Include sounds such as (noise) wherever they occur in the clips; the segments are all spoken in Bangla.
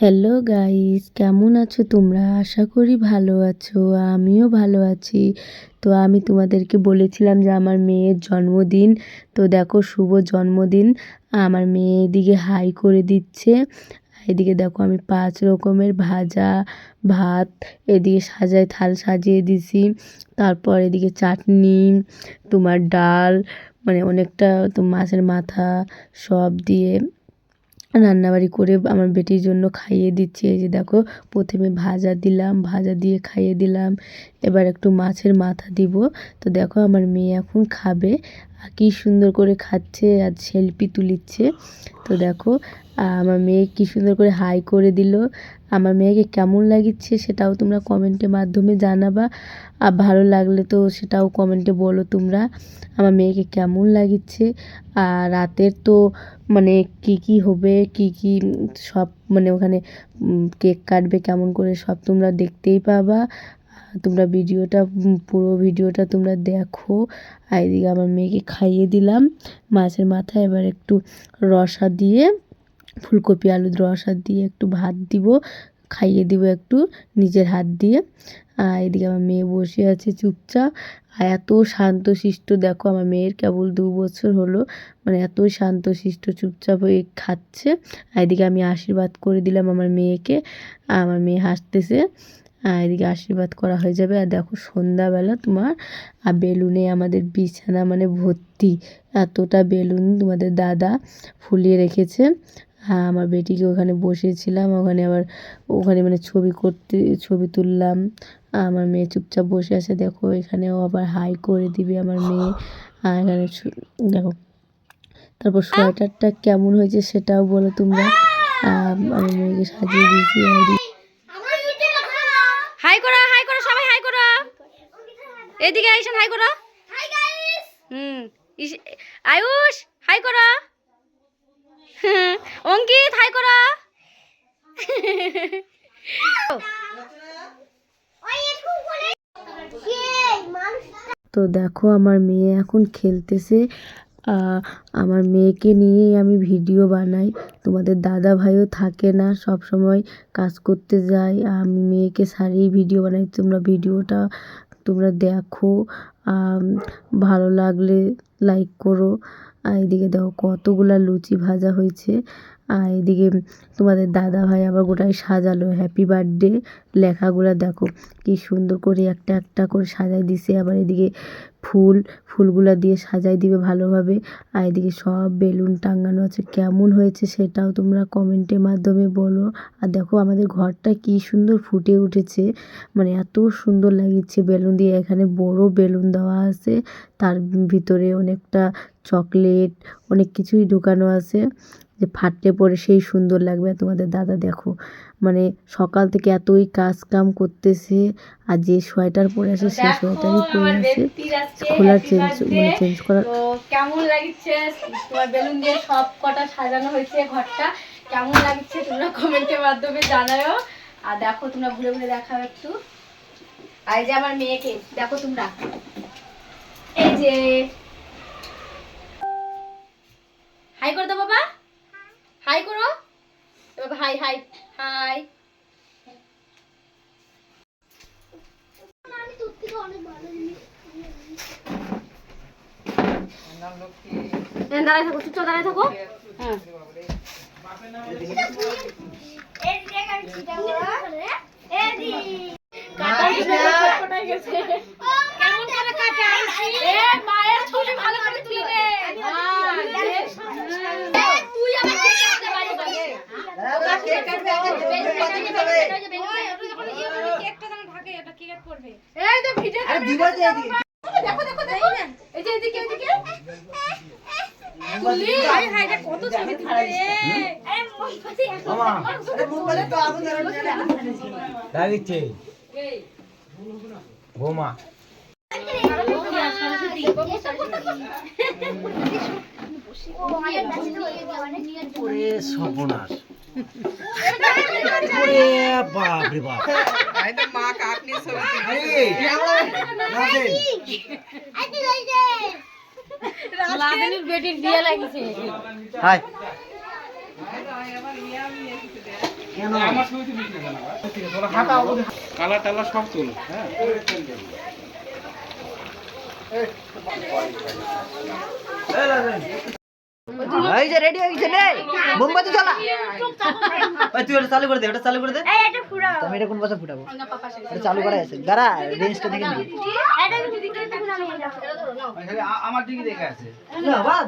হ্যালো গাইস কেমন আছো তোমরা? আশা করি ভালো আছো। আমিও ভালো আছি। তো আমি তোমাদেরকে বলেছিলাম যে আমার মেয়ের জন্মদিন। তো দেখো, শুভ জন্মদিন। আমার মেয়ে এদিকে হাই করে দিচ্ছে। এদিকে দেখো, আমি পাঁচ রকমের ভাজা, ভাত, এদিকে সাজায়, থাল সাজিয়ে দিছি। তারপর এদিকে চাটনি, তোমার ডাল মানে অনেকটা তো মাছের মাথা সব দিয়ে রান্নাবাড়ি করে আমার বেটির জন্য খাইয়ে দিচ্ছি। এই যে দেখো, প্রথমে ভাজা দিলাম, ভাজা দিয়ে খাইয়ে দিলাম। এবার একটু মাছের মাথা দিব। তো দেখো, আমার মেয়ে এখন খাবে। কী সুন্দর করে খাচ্ছে আর সেলফি তুলিচ্ছে। তো দেখো আমার মেয়ে কী সুন্দর করে হাই করে দিল। আমার মেয়েকে কেমন লাগিচ্ছে সেটাও তোমরা কমেন্টের মাধ্যমে জানাবা। আর ভালো লাগলে তো সেটাও কমেন্টে বলো তোমরা। আমার মেয়েকে কেমন লাগিচ্ছে? আর রাতের তো মানে কী কী হবে, কী কী সব মানে ওখানে কেক কাটবে, কেমন করে সব তোমরা দেখতেই পাবা। তোমরা ভিডিওটা, পুরো ভিডিওটা তোমরা দেখো। আর এদিকে আমার মেয়েকে খাইয়ে দিলাম। মাছের মাথা এবার একটু রসা দিয়ে ফুলকপি আলুর রসা দিয়ে একটু ভাত দিব, খাইয়ে দিব একটু নিজের হাত দিয়ে। আর এদিকে আমার মেয়ে বসে আছে চুপচাপ। আর এত শান্তশিষ্ট, দেখো আমার মেয়ের কেবল দু বছর হলো মানে এত শান্তশিষ্ট, চুপচাপ হয়ে খাচ্ছে। আর এদিকে আমি আশীর্বাদ করে দিলাম আমার মেয়েকে আমার মেয়ে হাসতেছে। আর এদিকে আশীর্বাদ করা হয়ে যাবে। আর দেখো সন্ধ্যাবেলা তোমার, আর বেলুনে আমাদের বিছানা মানে ভর্তি। এতটা বেলুন তোমাদের দাদা ফুলিয়ে রেখেছে। হ্যাঁ আমার বেটিকে ওখানে বসেছিলাম ওখানে আবার ওখানে মানে ছবি করতে ছবি তুললাম। আমার মেয়ে চুপচাপ বসে আছে। দেখো এখানেও আবার হাই করে দিবে আমার মেয়ে। আর এখানে দেখো তারপর সোয়েটারটা কেমন হয়েছে সেটাও বলো তোমরা। আমার মেয়েকে সাজিয়ে দিয়েছি হাই করো হাই করো সবাই হাই করো। এদিকে আইসেন হাই করো। হুম আয়ুষ হাই করো। (laughs) অঙ্কিত হাই করো। তো দেখো, আমার মেয়ে এখন খেলতেছে। আমার মেয়েকে নিয়েই আমি ভিডিও বানাই। তোমাদের দাদা ভাইও থাকে না সব সময় কাজ করতে যায়। আমি মেয়েকে সারিয়ে ভিডিও বানাই, তোমরা ভিডিওটা তোমরা দেখো। ভালো লাগলে লাইক করো। আর এদিকে দেখো কতগুলা লুচি ভাজা হয়েছে। আর এদিকে তোমাদের দাদা ভাই আবার গোটাই সাজালো হ্যাপি বার্থডে লেখাগুলো দেখো, কি সুন্দর করে একটা একটা করে সাজাই দিছে, আবার এদিকে ফুল, ফুলগুলা দিয়ে সাজাই দিবে ভালোভাবে, আর এদিকে সব বেলুন টাঙানো আছে, কেমন হয়েছে সেটাও তোমরা কমেন্টের মাধ্যমে বলো, আর দেখো আমাদের ঘরটা কি সুন্দর ফুটে উঠেছে মানে এত সুন্দর লাগিচ্ছে বেলুন দিয়ে, এখানে বড় বেলুন দেওয়া আছে, তার ভিতরে অনেকটা চকলেট, অনেক কিছুই ঢুকানো আছে যে ফাটলে পরে সেই সুন্দর লাগবে। তোমাদের দাদা দেখো মানে সকাল থেকে এতই কাজ কাম করতেছে আর যে সোয়েটার পরে আসে সেই সোয়েটারই পরে আসে। খোলার চেঞ্জ মানে চেঞ্জ করার কেমন লাগছে? তোমার বেলুন দিয়ে সব কটা সাজানো হয়েছে ঘরটা। কেমন লাগছে তোমরা কমেন্টের মাধ্যমে জানাও আর দেখো তোমরা ঘুরে ঘুরে দেখাও একটু। আর এই যে আমার মেয়েকে দেখো তোমরা। এই যে হাই করে দাও বাবা। হাই করো বাবা হাই হাই হাই দাঁড়ায় থাকো চুপচাপ দাঁড়ায় থাকো। হ্যাঁ। কেমন করে কাটা এ মায়ের ছবি ভালো করে তুলে তুই আমার কে কাটতে পারি বাগে এই যে ভিডিও দেখো দেখো দেখো এই যে এদিকে এদিকে তুলি হাই হাই এটা কত ছবি তুলে রে আরে মামা আরে মুখ তো আগুন লাগিচ্ছে বোমা সর্বনাশ ওরে বাপ। রে বাপ লাদেনের বেটির বিয়ে লাগিছে। হাই। কালার টালার সব তোলো হ্যাঁ। এই যে রেডি হয়ে গেছে নে মোমবাতি জ্বালা। ভাই তুই ওটা চালু করে দে ওটা চালু করে দে। তো আমি এটা কোন পাশে ফুটাবো? এটা চালু করা আছে। দাঁড়া রেঞ্জটা দেখে নি। আমার দিকে দেখে আছে। না বাদ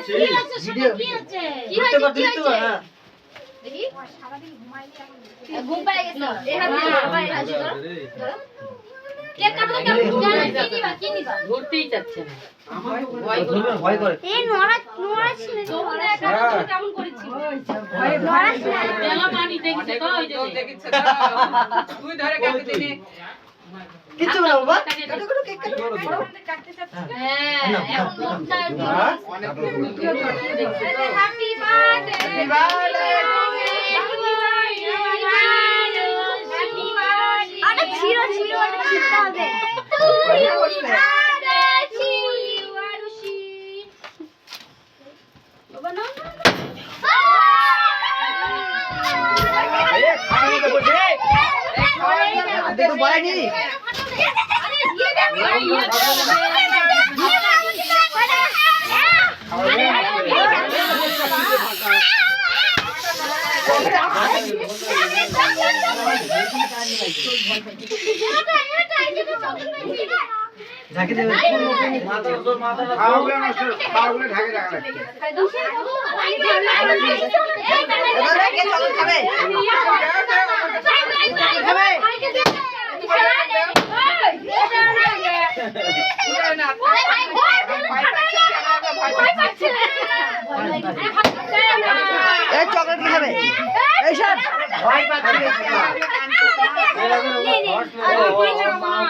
কি রে কাটবা ভিডিও করতে করতে দিতে হ্যাঁ ঘুম পাই গেছে এ হাত দিয়ে ধরো, বাবা, এ হাত দিয়ে ধরো। ধরো। কেক কাটো তো কেমন? কি নিবা? কি নিবা? ধরবে ভয় করে তোমরা একা কেমন করেছিল? কিচ্ছু না বাবা কাটো কাটো কেক কাটো হ্যাঁ, এখন মুখটা আর হ্যাঁ? Happy birthday happy birthday happy birthday আরে ছিল ছিল ওটা ছিলতে হবে বাবা না দেখো বলাইনি ঝাঁকি দেবে খাওয়াগুলো নষ্ট খাওয়াগুলো ঢাকে রাখা লাগবে এবারে কে চকলেট খাবে খাবে এই চকলেট কে খাবে এই সব ভয় পাচ্ছি ভাই দেখ খয় দেখ দেখ দেখ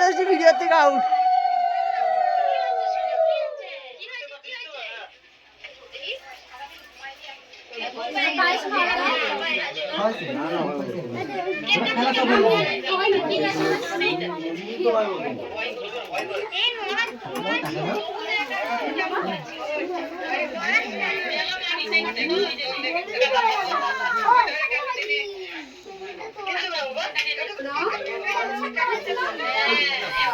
চল নাও আমার কানে আর ওই ভিডিও থেকে আউট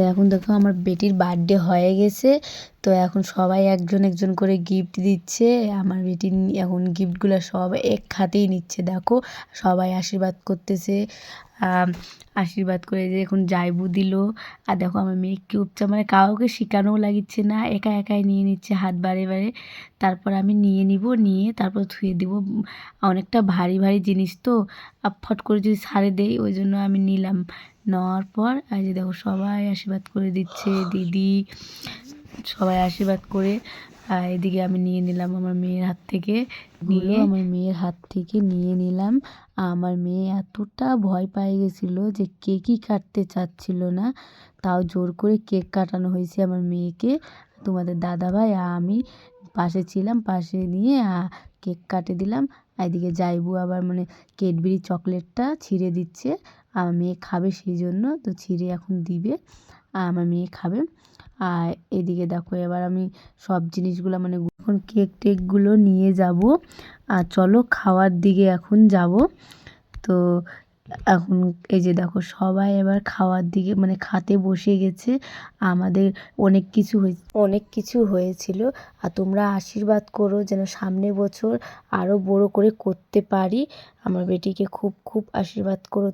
তো এখন দেখো আমার বেটির বার্থডে হয়ে গেছে, তো এখন সবাই একজন একজন করে গিফট দিচ্ছে। আমার বেটি এখন গিফটগুলো সব এক খাতেই নিচ্ছে, দেখো। সবাই আশীর্বাদ করতেছে। আশীর্বাদ করে যে এখন জাইবু দিল। আর দেখো আমার মেয়ে কিউবচা মানে কাউকে শেখানোও লাগিচ্ছে না, একা একাই নিয়ে নিচ্ছে হাত বারে বারে তারপর আমি নিয়ে নিব, নিয়ে তারপর ধুয়ে দিব। অনেকটা ভারী ভারী জিনিস তো, আর ফট করে যদি ছাড়ে দেই, ওই জন্য আমি নিলাম। নেওয়ার পর আর যে দেখো সবাই আশীর্বাদ করে দিচ্ছে, দিদি সবাই আশীর্বাদ করে এদিকে আমি নিয়ে নিলাম আমার মেয়ের হাত থেকে। নিয়ে আমার মেয়ের হাত থেকে নিয়ে নিলাম। আমার মেয়ে এতটা ভয় পেয়ে গেছিল যে কেকই কাটতে চাচ্ছিল না তাও জোর করে কেক কাটানো হয়েছে আমার মেয়েকে। তোমাদের দাদাভাই আমি পাশে ছিলাম পাশে নিয়ে কেক কাটে দিলাম। এদিকে যাইবু আবার মানে ক্যাডবেরি চকলেটটা ছিঁড়ে দিচ্ছে। আমার মেয়ে খাবে সেই জন্য তো ছিঁড়ে এখন দিবে। আর আমার মেয়ে খাবে। আর এদিকে দেখো, এবার আমি সব জিনিসগুলো মানে এখন কেক টেকগুলো নিয়ে যাব। আর চলো খাওয়ার দিকে এখন যাব। তো এখন এই যে দেখো, সবাই এবার খাওয়ার দিকে মানে খাতে বসে গেছে। আমাদের অনেক কিছু হয়ে, অনেক কিছু হয়েছিল। আর তোমরা আশীর্বাদ করো যেন সামনের বছর আরও বড় করে করতে পারি। আমার বেটিকে খুব খুব আশীর্বাদ করো।